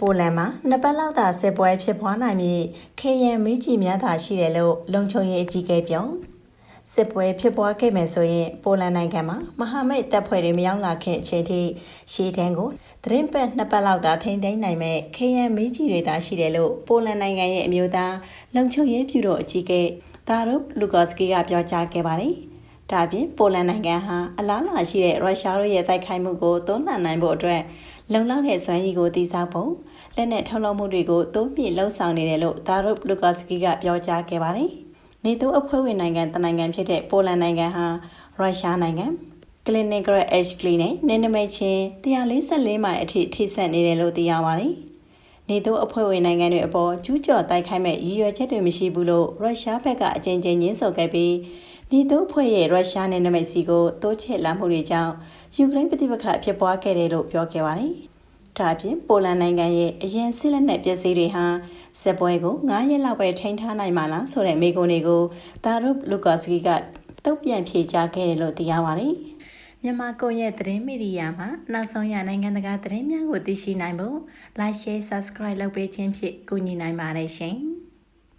ပိုလန်မှာနှစ်ပတ်လောက်သာစစ်ပွဲဖြစ်ပွားနိုင်ပြီးခေယံမေးကြီးများသာရှိတယ်လို့လုံခြုံရေးအကြီးအကဲပြောစစ်ပွဲဖြစ်ပွားခဲ့မယ်ဆိုရင်ပိုလန်နိုင်ငံမှာမဟာမိတ်တပ်ဖွဲ့တွေမရောက်လာခင်အချိန်ထိရှေ့တန်းကိုသတင်းပတ်နှစ်ပတ်လောက်သာထိန်းသိမ်းနိုင်မဲ့ခေယံမေးကြီးတွေသာရှိတယ်လို့ပိုလန်နိုင်ငံရဲ့အမျိုးသားလုံခြုံရေးပြုတော်အကြီးအကဲဒါရုလူကော့စကီကပြောကြားခဲ့ပါတယ်။ ဒါပြင်ပိုလန်နိုင်ငံဟာအလားအလာရှိတဲ့ရုရှားတို့ရဲ့တိုက်ခိုက်မှုကိုတွန်းလှန်နိုင်ဖို့အတွက်လုံလောက်တဲ့စွမ်းရည်ကိုတည်ဆောက်ဖို့လက်နက်ထုတ်လုပ်မှုတွေကိုတိုးမြင့်လှုံ့ဆော်နေတယ်လို့ဒါရုလူကော့စကီကပြောကြားခဲ့ပါတယ်။နေတိုးအဖွဲ့ဝင်နိုင်ငံတနိုင်ငံဖြစ်တဲ့ပိုလန်နိုင်ငံဟာရုရှားနိုင်ငံ Clinical Edge Clinic နဲ့နမိတ်ချင်း144မိုင်အထိထိစပ်နေတယ်လို့သိရပါတယ်။နေတိုးအဖွဲ့ဝင်နိုင်ငံတွေအပေါ်ကျူးကျော်တိုက်ခိုက်မဲ့ရည်ရွယ်ချက်တွေမရှိဘူးလို့ရုရှားဘက်ကအကြိမ်ကြိမ်ညှင်းဆိုခဲ့ပြီး နေတိုးအဖွဲ့ရဲ့ရုရှားနဲ့နမိတ်စီကိုတိုးချဲ့လာမှုတွေကြောင့်ယူကရိန်းပြည်ပခတ်ဖြစ်ပွားခဲ့တယ်လို့ပြောခဲ့ပါတယ်။ဒါအပြင်ပိုလန်နိုင်ငံရဲ့အရင်စစ်လက်နက်ပစ္စည်းတွေဟာစစ်ပွဲကို9ရက်လောက်ပဲထိန်းထားနိုင်မှာလားဆိုတဲ့မေးခွန်းတွေကိုဒါရုလူကာစကီကတုတ်ပြန်ဖြေကြားခဲ့တယ်လို့သိရပါတယ်။မြန်မာကွန်ရက်သတင်းမီဒီယာမှာနောက်ဆုံးရနိုင်ငံတကာသတင်းများကိုသိရှိနိုင်ဖို့ Like Share Subscribe လုပ်ပေးခြင်းဖြင့်ကူညီနိုင်ပါတယ်ရှင်။